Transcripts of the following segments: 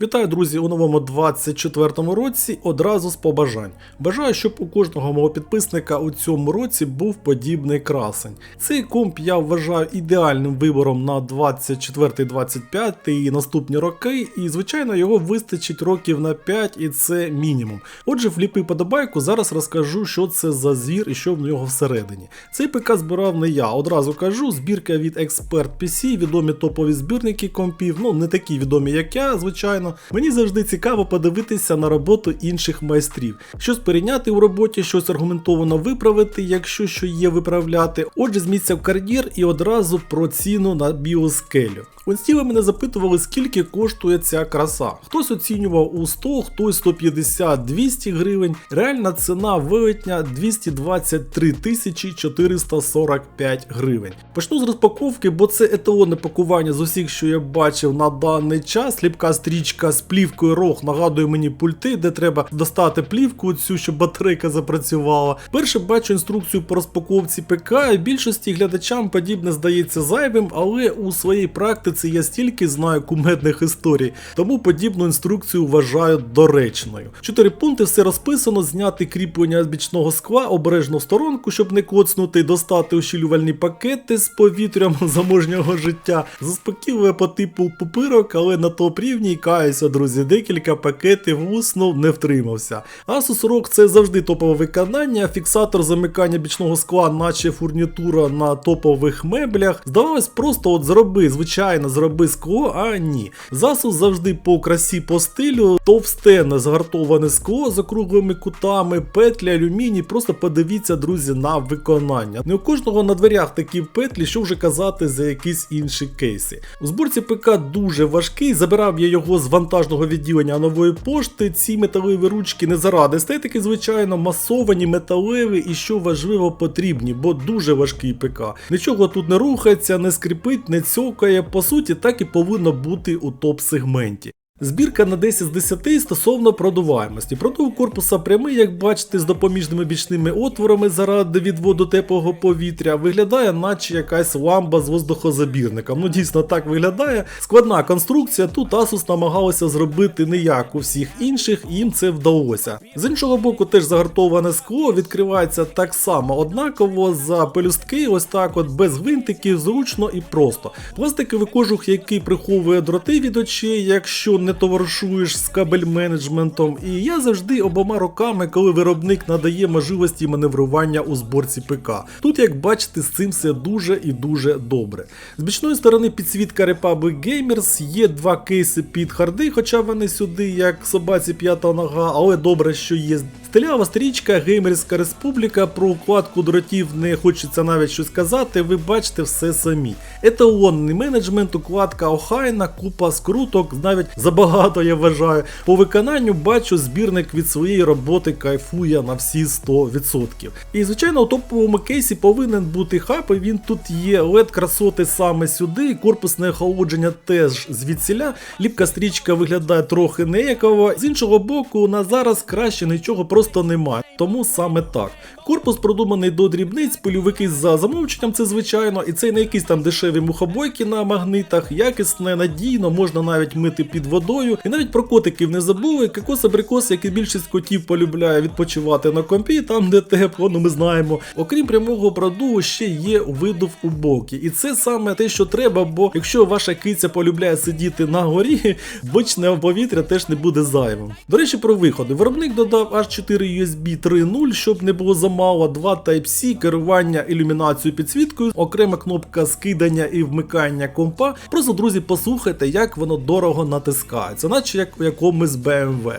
Вітаю, друзі, у новому 24-му році одразу з побажань. Бажаю, щоб у кожного мого підписника у цьому році був подібний красень. Цей комп я вважаю ідеальним вибором на 24-25 і наступні роки, і звичайно його вистачить років на 5 і це мінімум. Отже, вліпи подобайку, зараз розкажу, що це за звір і що в нього всередині. Цей ПК збирав не я, одразу кажу, збірка від Expert PC, відомі топові збірники компів, ну не такі відомі, як я, звичайно. Мені завжди цікаво подивитися на роботу інших майстрів, щось перейняти у роботі, щось аргументовано виправити, якщо що є виправляти. Отже, з в кар'єр і одразу про ціну на біоскелю. Інсті ви мене запитували, скільки коштує ця краса. Хтось оцінював у 100, хтось 150-200 гривень. Реальна ціна велетня 223 тисячі 445 гривень. Почну з розпаковки, бо це еталонне пакування з усіх, що я бачив на даний час. Ліпка стрічка з плівкою рог нагадує мені пульти, де треба достати плівку цю, щоб батарейка запрацювала. Перше бачу інструкцію по розпаковці ПК, і більшості глядачам подібне здається зайвим, але у своїй практиці я стільки знаю кумедних історій, тому подібну інструкцію вважаю доречною. Чотири пункти все розписано: зняти кріплення з бічного скла, обережно в сторонку, щоб не коцнути, достати ощілювальні пакети з повітрям заможнього життя. Заспокійливе по типу пупирок, але на топ рівні каюся, друзі. Декілька пакетів уснув, не втримався. Asus ROG це завжди топове виконання. Фіксатор замикання бічного скла, наче фурнітура на топових меблях. Здавалось, просто от зроби, звичайно, зроби скло, а ні. Asus завжди по красі, по стилю, товстене згартоване скло з округлими кутами, петлі, алюміній. Просто подивіться, друзі, на виконання. Не у кожного на дверях такі петлі, що вже казати за якісь інші кейси. У зборці ПК дуже важкий. Забирав я його з вантажного відділення нової пошти. Ці металеві ручки не заради естетики, звичайно, масовані, металеві і що важливо потрібні, бо дуже важкий ПК. Нічого тут не рухається, не скрипить, не цьокає. По суті, так і повинно бути у топ-сегменті. Збірка на 10 з 10 стосовно продуваємості. Продув корпуса прямий, як бачите, з допоміжними бічними отворами заради відводу теплого повітря. Виглядає, наче якась ламба з воздухозабірником. Ну дійсно так виглядає. Складна конструкція. Тут Asus намагалися зробити не як у всіх інших, і їм це вдалося. З іншого боку, теж загартоване скло відкривається так само однаково за пелюстки, ось так, от без гвинтиків, зручно і просто. Пластиковий кожух, який приховує дроти від очей, якщо не товаришуєш з кабель менеджментом. І я завжди обома руками, коли виробник надає можливості маневрування у зборці ПК. Тут, як бачите, з цим все дуже і дуже добре. З бічної сторони підсвітка Republic Gamers, є два кейси під харди, хоча вони сюди, як собаці п'ята нога, але добре, що є. Стилява стрічка, Геймерська Республіка, про укладку дротів не хочеться навіть щось казати, ви бачите все самі. Еталонний менеджмент, укладка охайна, купа скруток, навіть забагато я вважаю. По виконанню бачу, збірник від своєї роботи кайфує на всі 100%. І звичайно, у топовому кейсі повинен бути хаб, і він тут є. led красоти саме сюди, корпусне охолодження теж звідсіля. Ліпка стрічка виглядає трохи неяково. З іншого боку, на зараз краще нічого просто немає. Тому саме так. Корпус продуманий до дрібниць, пильовики за замовченням, це звичайно, і це не якісь там дешеві мухобойки на магнитах, якісне, надійно, можна навіть мити під водою. І навіть про котиків не забули. Кокос абрикос, як і більшість котів полюбляє відпочивати на компі, там де тепло, ну ми знаємо. Окрім прямого продуву, ще є видув у боки. І це саме те, що треба, бо якщо ваша киця полюбляє сидіти на горі, бочне повітря теж не буде зайвим. До речі, про виходи. Виробник додав аж 4 USB 3.0, щоб не було замало, 2 Type-C, керування ілюмінацією підсвіткою, окрема кнопка скидання і вмикання компа. Просто, друзі, послухайте, як воно дорого натискається, наче як у якомусь BMW.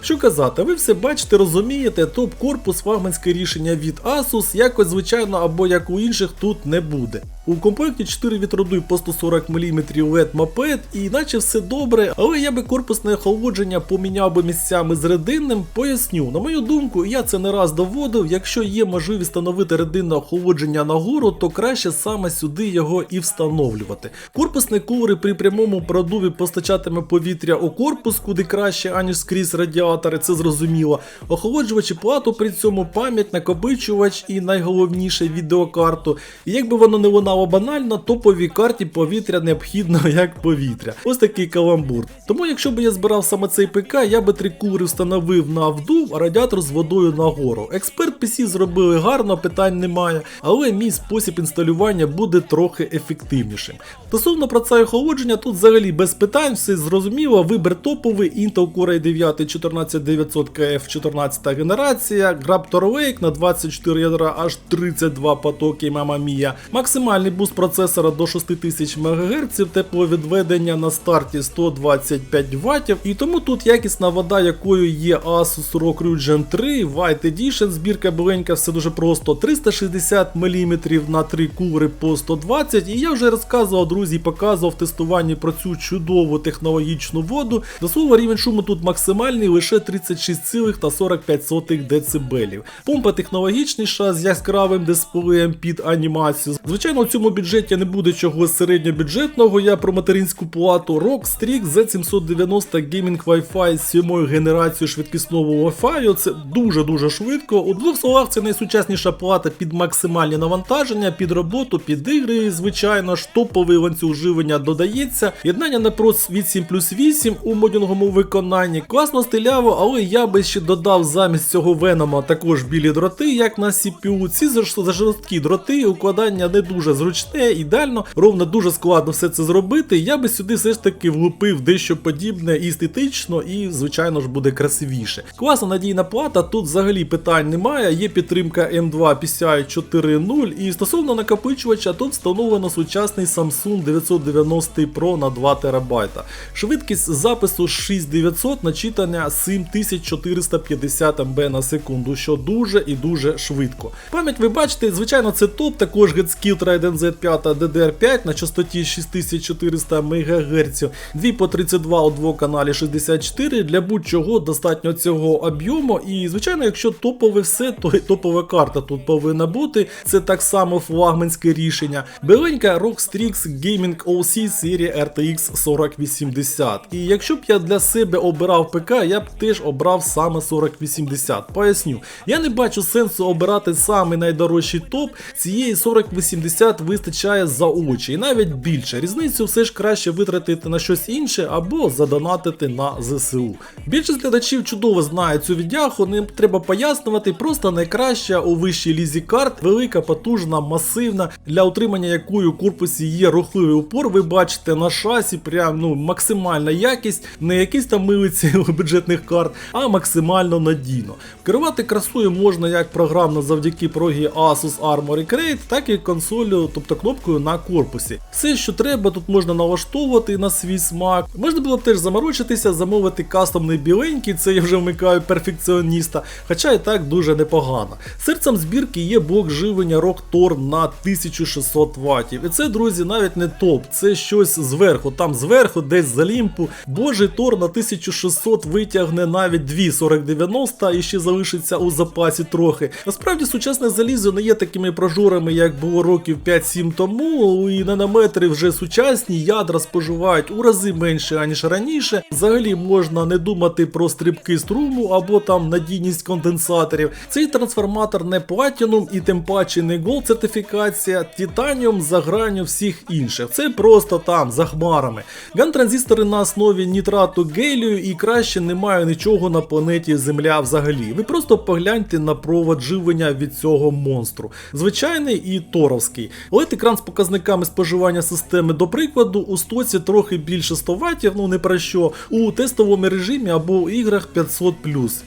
Що казати, ви все бачите, розумієте, топ-корпус флагманське рішення від Asus, якось звичайно або як у інших тут не буде. У комплекті 4 вітродуй по 140 мм LED мопед, і наче все добре, але я би корпусне охолодження поміняв би місцями з рединним, поясню. На мою думку, я це не раз доводив, якщо є можливість встановити рединне охолодження нагору, то краще саме сюди його і встановлювати. Корпусні кулери при прямому продуві постачатиме повітря у корпус, куди краще, аніж скрізь радіатори, це зрозуміло. Охолоджувачі плату при цьому пам'ять, накопичувач і найголовніше відеокарту. І якби воно не лунало стало банально, топовій карті повітря необхідно як повітря. Ось такий каламбур. Тому, якщо б я збирав саме цей ПК, я би три кулери встановив на вдув, а радіатор з водою нагору. Експерт PC зробили гарно, питань немає, але мій спосіб інсталювання буде трохи ефективнішим. Стосовно процесу охолодження, тут взагалі без питань, все зрозуміло. Вибір топовий Intel Core i 9 14900 KF 14 генерація, Raptor Lake на 24 ядра аж 32 потоки, мама мія. Максимальний буст процесора до 6000 МГц, тепловідведення на старті 125 Вт. І тому тут якісна вода, якою є Asus ROG Ryzen 3, White Edition, збірка біленька, все дуже просто. 360 мм на 3 кулери по 120. І я вже розказував, друзі, показував тестуванні про цю чудову технологічну воду. До слова, рівень шуму тут максимальний лише 36,45 дБ. Помпа технологічніша з яскравим дисплеєм під анімацію. Звичайно, цьому бюджеті не буде чогось середньобюджетного. Я про материнську плату ROG Strix Z790 Gaming Wi-Fi з 7 генерацією швидкісного Wi-Fi. Це дуже-дуже швидко. У двох словах це найсучасніша плата під максимальні навантаження, під роботу, під ігри. Звичайно ж, топовий ланцюг живлення додається. Єднання на прос 8 плюс 8 у модінговому виконанні. Класно стиляво, але я би ще додав замість цього венома також білі дроти, як на CPU. Ці за жорсткі дроти, укладання не дуже зручне, ідеально, ровно дуже складно все це зробити. Я би сюди все ж таки влупив дещо подібне і естетично, і, звичайно ж, буде красивіше. Класна надійна плата, тут взагалі питань немає. Є підтримка M2 PCI 4.0, і стосовно накопичувача, тут встановлено сучасний Samsung 990 Pro на 2 ТБ. Швидкість запису 6900 начитання 7450 МБ на секунду, що дуже і дуже швидко. Пам'ять ви бачите, звичайно, це топ, також GetSkill Trident Z5 DDR5 на частоті 6400 МГц, 2 по 32 у двоканалі 64. Для будь-чого достатньо цього об'єму. І, звичайно, якщо топове все, то і топова карта тут повинна бути. Це так само флагманське рішення. Беленька ROG Strix Gaming OC серії RTX 4080. І якщо б я для себе обирав ПК, я б теж обрав саме 4080. Поясню, я не бачу сенсу обирати саме найдорожчий топ. Цієї 4080 вистачає за очі, і навіть більше. Різницю все ж краще витратити на щось інше або задонатити на ЗСУ. Більшість глядачів чудово знають цю віддяху, не треба пояснювати, просто найкраща у вищій лізі карт, велика, потужна, масивна, для утримання якої у корпусі є рухливий упор. Ви бачите на шасі, прям ну максимальна якість, не якісь там милиці бюджетних карт, а максимально надійно. Керувати красою можна як програмно завдяки прогі Asus Armory Crate, так і консолью, тобто кнопкою на корпусі. Все, що треба, тут можна налаштовувати на свій смак. Можна було б теж заморочитися, замовити кастомний біленький, це я вже вмикаю перфекціоніста, хоча і так дуже непогано. Серцем збірки є блок живлення ROG Tor на 1600 Вт. І це, друзі, навіть не топ, це щось зверху. Там зверху, десь за лімпу. Божий Тор на 1600 витягне навіть дві 4090 і ще залишиться у запасі трохи. Насправді сучасне залізо не є такими прожорами, як було років 5-7 тому, і нанометри вже сучасні, ядра споживають у рази менше, аніж раніше. Взагалі можна не думати про стрибки струму або там надійність конденсаторів. Цей трансформатор не Platinum і тим паче не Gold сертифікація, Titanium за гранню всіх інших. Це просто там, за хмарами. Ган-транзистори на основі нітрату гелію і краще немає нічого на планеті Земля взагалі. Ви просто погляньте на провод живлення від цього монстру. Звичайний і торовський. Led екран з показниками споживання системи, до прикладу, у стоці трохи більше 100 Вт, ну не про що, у тестовому режимі або у іграх 500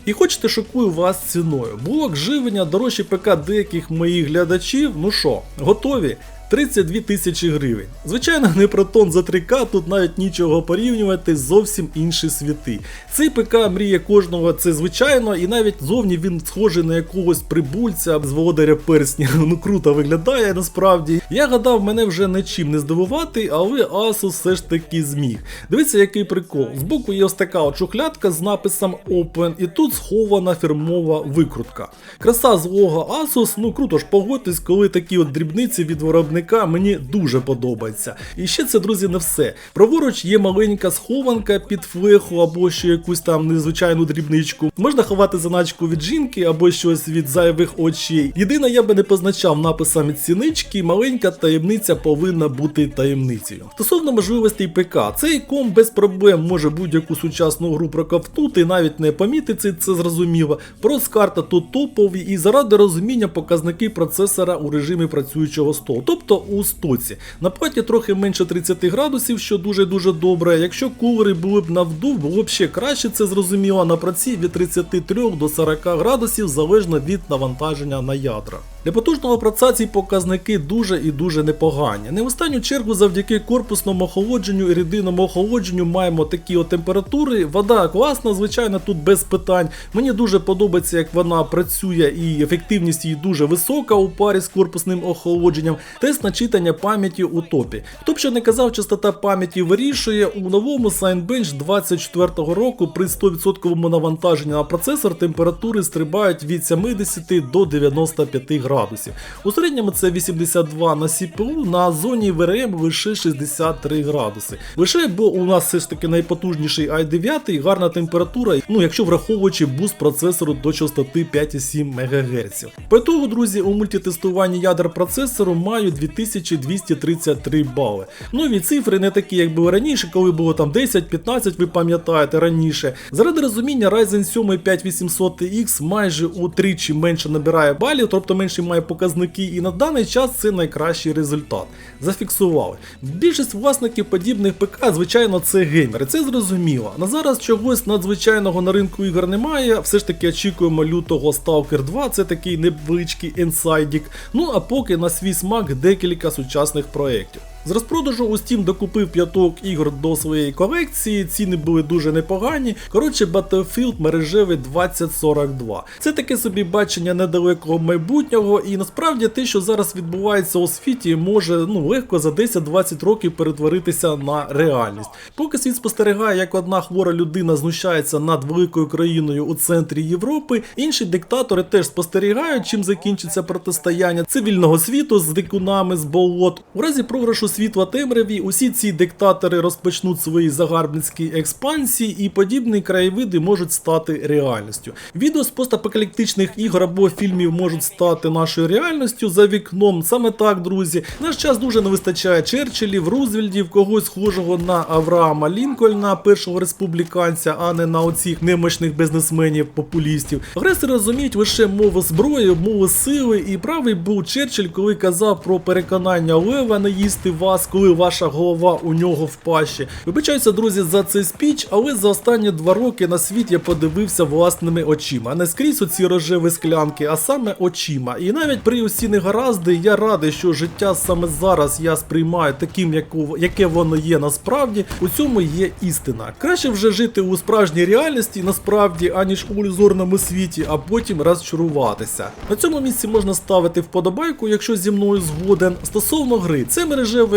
І хочете шокую вас ціною. Блок живлення дорожчий ПК деяких моїх глядачів. Ну що, готові? 32 тисячі гривень. Звичайно, не протон за 3К, тут навіть нічого порівнювати, зовсім інші світи. Цей ПК мріє кожного, це звичайно, і навіть зовні він схожий на якогось прибульця з володаря персня. Ну круто виглядає насправді. Я гадав, мене вже нічим не здивувати, але Asus все ж таки зміг. Дивіться, який прикол. Збоку є ось така от з написом Open, і тут схована фірмова викрутка. Краса злого Asus, ну круто ж погодьтесь, коли такі от дрібниці від виробника виробника мені дуже подобається. І ще це, друзі, не все. Праворуч є маленька схованка під флеху або ще якусь там незвичайну дрібничку. Можна ховати заначку від жінки або щось від зайвих очей. Єдине, я би не позначав написами цінички, маленька таємниця повинна бути таємницею. Стосовно можливостей ПК, цей ком без проблем може будь-яку сучасну гру проковтнути, навіть не помітити це зрозуміло. Прос карта тут топові і заради розуміння показники процесора у режимі працюючого столу, тобто у стоці. На платі трохи менше 30 градусів, що дуже-дуже добре. Якщо кулери були б на вдув, було б ще краще це зрозуміло. На праці від 33 до 40 градусів залежно від навантаження на ядра. Для потужного праца ці показники дуже і дуже непогані. Не в останню чергу завдяки корпусному охолодженню і рідинному охолодженню маємо такі от температури. Вода класна, звичайно, тут без питань. Мені дуже подобається, як вона працює і ефективність її дуже висока у парі з корпусним охолодженням. Тест на читання пам'яті у топі. Хто б що не казав, частота пам'яті вирішує у новому Signbench 24 року при 100% навантаженні на процесор температури стрибають від 70 до 95 градусів градусів. У середньому це 82 на CPU, на зоні VRM лише 63 градуси. Лише бо у нас все ж таки найпотужніший i9, гарна температура, ну якщо враховуючи буст процесору до частоти 5,7 МГц. По ітогу, друзі, у мультитестуванні ядер процесору маю 2233 бали. Нові цифри не такі, як було раніше, коли було там 10-15, ви пам'ятаєте раніше. Заради розуміння Ryzen 7 5800X майже утричі менше набирає балів, тобто менше має показники, і на даний час це найкращий результат. Зафіксували. Більшість власників подібних ПК, звичайно, це геймери, це зрозуміло. На зараз чогось надзвичайного на ринку ігор немає. Все ж таки очікуємо лютого Stalker 2, це такий невеличкий інсайдік. Ну а поки на свій смак декілька сучасних проєктів. З розпродажу у Steam докупив п'яток ігор до своєї колекції, ціни були дуже непогані. Коротше, Battlefield мережевий 2042. Це таке собі бачення недалекого майбутнього, і насправді те, що зараз відбувається у світі, може ну легко за 10-20 років перетворитися на реальність. Поки світ спостерігає, як одна хвора людина знущається над великою країною у центрі Європи, інші диктатори теж спостерігають, чим закінчиться протистояння цивільного світу з дикунами з болот. У разі програшу світла темряві, усі ці диктатори розпочнуть свої загарбницькі експансії, і подібні краєвиди можуть стати реальністю. Відео з постапокаліптичних ігор або фільмів можуть стати нашою реальністю за вікном. Саме так, друзі. Наш час дуже не вистачає Черчиллів, Рузвельдів, когось схожого на Авраама Лінкольна, першого республіканця, а не на оцих немощних бізнесменів-популістів. Агресори розуміють лише мову зброї, мову сили, і правий був Черчилль, коли казав про переконання Лева не їсти вас, коли ваша голова у нього в пащі. Вибачаюся, друзі, за цей спіч, але за останні два роки на світ я подивився власними очима. Не скрізь оці рожеві склянки, а саме очима. І навіть при усі негаразди я радий, що життя саме зараз я сприймаю таким, яке воно є насправді. У цьому є істина. Краще вже жити у справжній реальності насправді, аніж у ілюзорному світі, а потім розчаруватися. На цьому місці можна ставити вподобайку, якщо зі мною згоден. Стосовно гри, це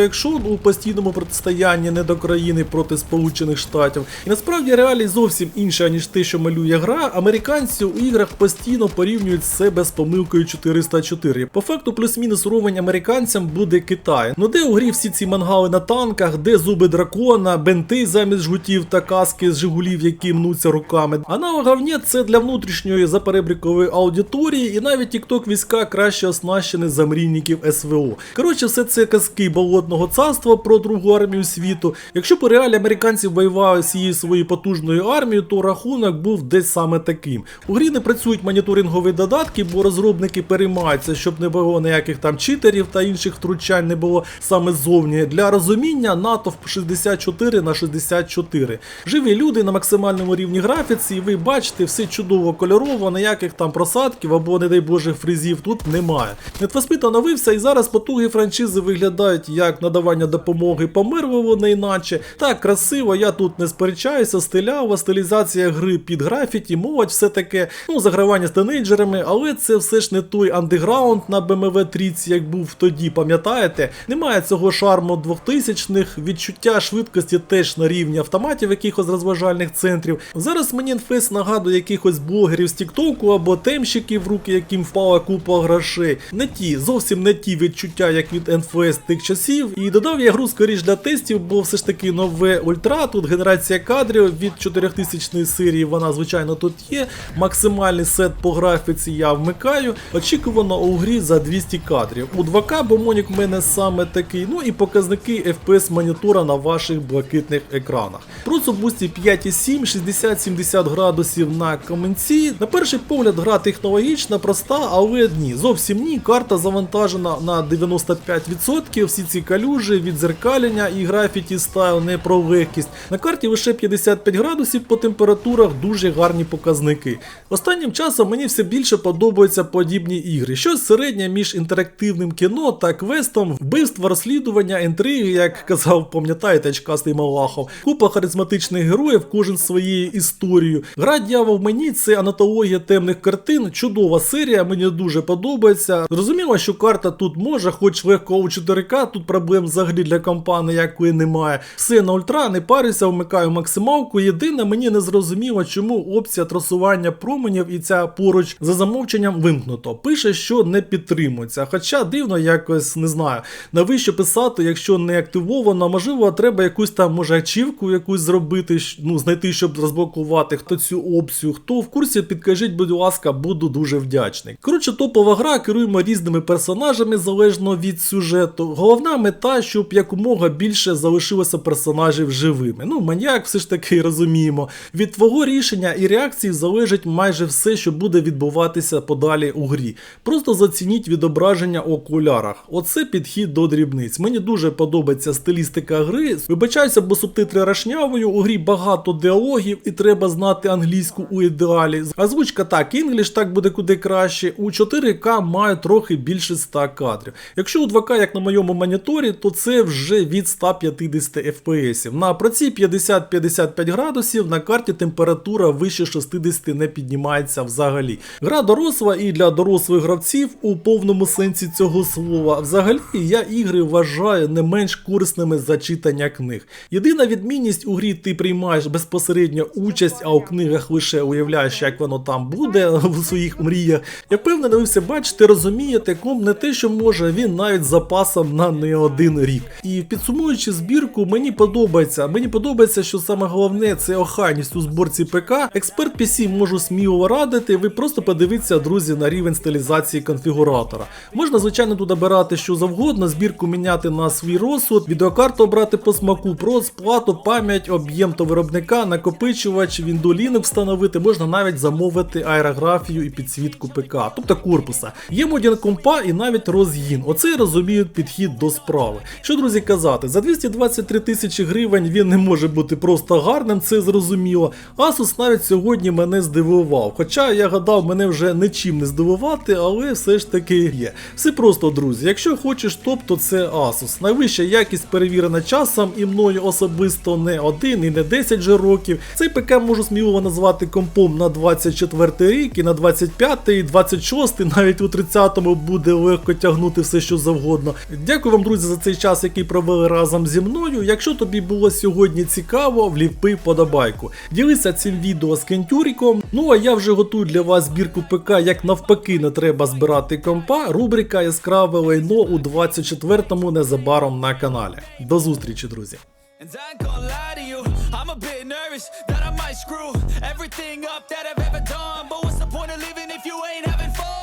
мережевий екшон у постійному протистоянні недокраїни проти Сполучених Штатів. І насправді реалії зовсім інше, ніж те, що малює гра. Американці у іграх постійно порівнюють себе з помилкою 404. По факту, плюс-мінус уровень американцям буде Китай. Ну де у грі всі ці мангали на танках, де зуби дракона, бенти замість жгутів та каски з жигулів, які мнуться руками. А на це для внутрішньої заперебрікової аудиторії, і навіть тікток війська краще оснащені за мрійників СВО. Коротше, все це казки болотного царства про другу армію світу. Якщо у реалі американці воювали цією своєю потужною армією, то рахунок був десь саме таким. У грі не працюють моніторингові додатки, бо розробники переймаються, щоб не було ніяких там читерів та інших втручань не було саме ззовні. Для розуміння НАТО в 64 на 64. Живі люди на максимальному рівні графіці, і ви бачите, все чудово кольорово, ніяких там просадків або, не дай Боже, фризів тут немає. For оновився, і зараз потуги франшизи виглядають як як надавання допомоги помирливо, не іначе. Так, красиво, я тут не сперечаюся, стилява, стилізація гри під графіті, молодь, все таке, ну, загравання з тинейджерами, але це все ж не той андеграунд на BMW трійці, як був тоді, пам'ятаєте? Немає цього шарму 2000-х, відчуття швидкості теж на рівні автоматів якихось розважальних центрів. Зараз мені інфес нагадує якихось блогерів з Тіктоку або темщиків, в руки яким впала купа грошей. Не ті, зовсім не ті відчуття, як від НФС тих часів. І додав я гру скоріш для тестів, бо все ж таки нове ультра, тут генерація кадрів від 4000 серії, вона звичайно тут є. Максимальний сет по графіці я вмикаю. Очікувано у грі за 200 кадрів. У 2К, бо Монік в мене саме такий. Ну і показники FPS монітора на ваших блакитних екранах. Процу бусті 5,7, 60-70 градусів на коменці. На перший погляд, гра технологічна, проста, але ні, зовсім ні. Карта завантажена на 95%. Всі ці калюжі, відзеркалення і графіті стайл не про легкість. На карті лише 55 градусів по температурах, дуже гарні показники. Останнім часом мені все більше подобаються подібні ігри. Щось середнє між інтерактивним кіно та квестом, вбивства, розслідування, інтриги, як казав, пам'ятаєте, очкастий Малахов. Купа харизматичних героїв, кожен своєю історією. Гра дьявол мені це анатологія темних картин, чудова серія, мені дуже подобається. Зрозуміло, що карта тут може, хоч легко у 4К, тут проблем взагалі для компанії якої немає. Все на ультра, не парюся, вмикаю максималку. Єдине, мені не зрозуміло, чому опція трасування променів і ця поруч за замовченням вимкнуто. Пише, що не підтримується. Хоча дивно якось не знаю. Навіщо писати, якщо не активовано, можливо, треба якусь там може ачівку якусь зробити, ну знайти, щоб розблокувати хто цю опцію. Хто в курсі, підкажіть, будь ласка, буду дуже вдячний. Коротше, топова гра, керуємо різними персонажами залежно від сюжету. Головна мета, щоб якомога більше залишилося персонажів живими. Ну, маньяк все ж таки розуміємо. Від твого рішення і реакції залежить майже все, що буде відбуватися подалі у грі. Просто зацініть відображення у окулярах. Оце підхід до дрібниць. Мені дуже подобається стилістика гри. Вибачаюся, бо субтитри рашнявою. У грі багато діалогів і треба знати англійську у ідеалі. Озвучка так, інгліш так буде куди краще. У 4К має трохи більше 100 кадрів. Якщо у 2К, як на моєму моніторі, то це вже від 150 FPS. На проці 50-55 градусів, на карті температура вище 60 не піднімається взагалі. Гра доросла і для дорослих гравців у повному сенсі цього слова. Взагалі я ігри вважаю не менш корисними за читання книг. Єдина відмінність у грі ти приймаєш безпосередньо участь, а у книгах лише уявляєш, як воно там буде в своїх мріях. Я впевнений, ви все бачите, розумієте, комп не те, що може, він навіть запасом на не один рік. І підсумуючи збірку, мені подобається. Мені подобається, що саме головне це охайність у зборці ПК. Експерт PC можу сміло радити. Ви просто подивіться, друзі, на рівень стилізації конфігуратора. Можна, звичайно, тут обирати що завгодно, збірку міняти на свій розсуд, відеокарту обрати по смаку, прос, плату, пам'ять, об'єм то виробника, накопичувач, Linux встановити, можна навіть замовити аерографію і підсвітку ПК, тобто корпуса. Є модін компа і навіть розгін. Оце я розумію підхід до справи. Що, друзі, казати, за 223 тисячі гривень він не може бути просто гарним, це зрозуміло. Asus навіть сьогодні мене здивував. Хоча я гадав, мене вже нічим не здивувати, але все ж таки є. Все просто, друзі. Якщо хочеш топ, то це Asus. Найвища якість перевірена часом і мною особисто не один і не 10 же років. Цей ПК можу сміливо назвати компом на 24 рік і на 25, і 26, навіть у 30-му буде легко тягнути все, що завгодно. Дякую вам, за цей час, який провели разом зі мною. Якщо тобі було сьогодні цікаво, вліпи подобайку. Ділися цим відео з Кентюріком. Ну а я вже готую для вас збірку ПК, як навпаки не треба збирати компа. Рубрика Яскраве лайно у 24-му незабаром на каналі. До зустрічі, друзі! And I ain't gonna lie to you, I'm a bit nervous that I might screw everything up that I've ever done. But what's the point of living if you ain't having fun?